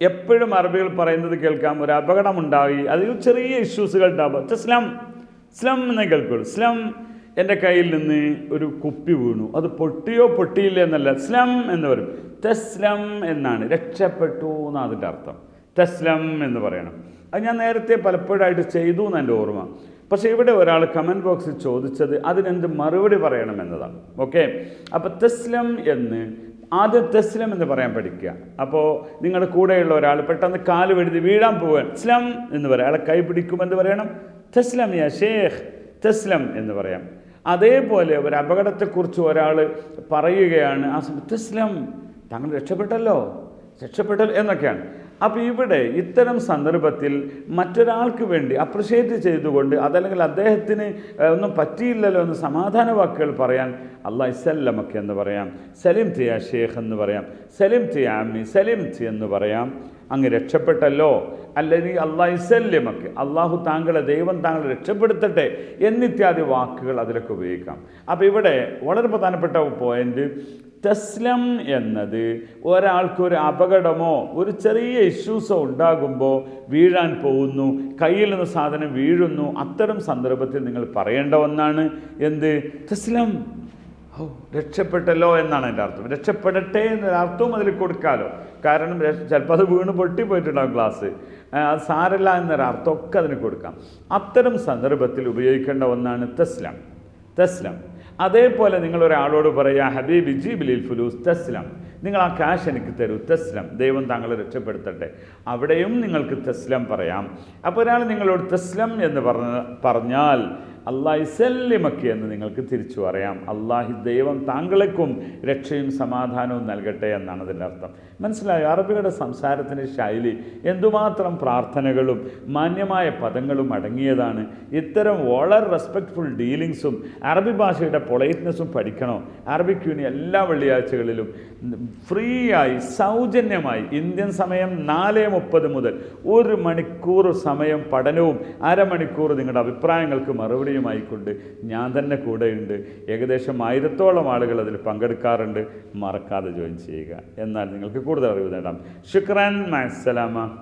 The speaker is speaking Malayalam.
എപ്പോഴും അറബികൾ പറയുന്നത് കേൾക്കാം ഒരു അപകടമുണ്ടായി. അതിൽ ചെറിയ ഇഷ്യൂസുകൾ ഉണ്ടാവുക ഇസ്ലാം സ്ലം എന്ന് കേൾക്കുള്ളൂ. സ്ലം എന്റെ കയ്യിൽ നിന്ന് ഒരു കുപ്പി വീണു. അത് പൊട്ടിയോ പൊട്ടിയില്ല എന്നല്ല. സ്ലം എന്ന് പറയും. തെസ്ലം എന്നാണ്. രക്ഷപ്പെട്ടു എന്നാണ് അതിന്റെ അർത്ഥം. തെസ്ലം എന്ന് പറയണം. അത് ഞാൻ നേരത്തെ പലപ്പോഴായിട്ട് ചെയ്തു എന്ന് എന്റെ ഓർമ്മ. പക്ഷേ ഇവിടെ ഒരാൾ കമന്റ് ബോക്സിൽ ചോദിച്ചത് അതിനെന്ത് മറുപടി പറയണം എന്നതാണ്. ഓക്കെ അപ്പോൾ തെസ്ലം എന്ന് ആദ്യം തെസ്ലം എന്ന് പറയാൻ പഠിക്കുക. അപ്പോൾ നിങ്ങളുടെ കൂടെയുള്ള ഒരാൾ പെട്ടെന്ന് കാൽ വെടുത്ത് വീഴാൻ പോവാൻ ഇസ്ലാം എന്ന് പറയാം. അയാളെ കൈ പിടിക്കുമെന്ന് പറയണം. തെസ്ലം യാ ഷേഖ് തെസ്ലം എന്ന് പറയാം. അതേപോലെ ഒരു അപകടത്തെക്കുറിച്ച് ഒരാൾ പറയുകയാണ്. ആ തെസ്ലം താങ്കൾ രക്ഷപ്പെട്ടല്ലോ? രക്ഷപ്പെട്ടല്ലോ? എന്നൊക്കെയാണ്. അപ്പോൾ ഇവിടെ ഇത്തരം സന്ദർഭത്തിൽ മറ്റൊരാൾക്ക് വേണ്ടി അപ്രിഷ്യേറ്റ് ചെയ്തുകൊണ്ട് അതല്ലെങ്കിൽ അദ്ദേഹത്തിന് ഒന്നും പറ്റിയില്ലല്ലോ എന്ന് സമാധാന വാക്കുകൾ പറയാൻ അള്ളാഹ് ഇസല്ലമക്ക് എന്ന് പറയാം സലിം തിയ ഷേഖ് എന്ന് പറയാം സലിം തിയ അമ്മി സലിം തി എന്ന് പറയാം. അങ്ങ് രക്ഷപ്പെട്ടല്ലോ. അല്ലെങ്കിൽ അള്ളാഹ് ഇസല്യമക്ക് അള്ളാഹു താങ്കളെ ദൈവം താങ്കളെ രക്ഷപ്പെടുത്തട്ടെ എന്നിത്യാദി വാക്കുകൾ അതിലൊക്കെ ഉപയോഗിക്കാം. അപ്പോൾ ഇവിടെ വളരെ പ്രധാനപ്പെട്ട പോയിന്റ് തസ്ലം എന്നത് ഒരാൾക്ക് ഒരു അപകടമോ ഒരു ചെറിയ ഇഷ്യൂസോ ഉണ്ടാകുമ്പോൾ വീഴാൻ പോകുന്നു കയ്യിൽ നിന്ന് സാധനം വീഴുന്നു അത്തരം സന്ദർഭത്തിൽ നിങ്ങൾ പറയേണ്ട ഒന്നാണ് എന്ത്? തസ്ലം. ഓ രക്ഷപ്പെട്ടല്ലോ എന്നാണ് എന്റെ അർത്ഥം. രക്ഷപ്പെടട്ടെ എന്നൊരു അർത്ഥവും അതിൽ കൊടുക്കാമല്ലോ കാരണം ചിലപ്പോൾ അത് വീണ് പൊട്ടിപ്പോയിട്ടുണ്ടാകും ഗ്ലാസ്. ആ, അത് സാരല്ല എന്നൊരർത്ഥമൊക്കെ അതിന് കൊടുക്കാം. അത്തരം സന്ദർഭത്തിൽ ഉപയോഗിക്കേണ്ട ഒന്നാണ് തസ്ലം. തസ്ലം. അതേപോലെ നിങ്ങൾ ഒരാളോട് പറയുക ഹബീബി ജീബിലിൽ ഫുലൂസ് തസ്ലം. നിങ്ങൾ ആ ക്യാഷ് എനിക്ക് തരൂ തസ്ലം. ദൈവം താങ്കളെ രക്ഷപ്പെടുത്തട്ടെ. അവിടെയും നിങ്ങൾക്ക് തസ്ലം പറയാം. അപ്പോൾ ഒരാൾ നിങ്ങളോട് തസ്ലം എന്ന് പറഞ്ഞ പറഞ്ഞാൽ അള്ളാഹി സല്യമക്ക് എന്ന് നിങ്ങൾക്ക് തിരിച്ചു പറയാം അള്ളാഹി ദൈവം താങ്കൾക്കും രക്ഷയും സമാധാനവും നൽകട്ടെ എന്നാണ് അതിന്റെ അർത്ഥം. മനസ്സിലായോ? അറബികളുടെ സംസാരത്തിന്റെ ശൈലി എന്തുമാത്രം പ്രാർത്ഥനകളും മാന്യമായ പദങ്ങളും അടങ്ങിയതാണ്. ഇത്തരം വളരെ റെസ്പെക്റ്റ്ഫുൾ ഡീലിങ്സും അറബി ഭാഷയുടെ പൊളൈറ്റ്നെസ്സും പഠിക്കണോ? അറബിക് യൂണിയൻ എല്ലാ വെള്ളിയാഴ്ചകളിലും ഫ്രീ ആയി സൗജന്യമായി ഇന്ത്യൻ സമയം നാല് മുപ്പത് മുതൽ ഒരു മണിക്കൂർ സമയം പഠനവും അരമണിക്കൂർ നിങ്ങളുടെ അഭിപ്രായങ്ങൾക്ക് മറുപടിയുമായിക്കൊണ്ട് ഞാൻ തന്നെ കൂടെയുണ്ട്. ഏകദേശം ആയിരത്തോളം ആളുകൾ അതിൽ പങ്കെടുക്കാറുണ്ട്. മറക്കാതെ ജോയിൻ ചെയ്യുക. എന്നാൽ നിങ്ങൾക്ക് കൂടുതൽ അറിവ് നേടാം. ശുക്രാൻ മാസലാമ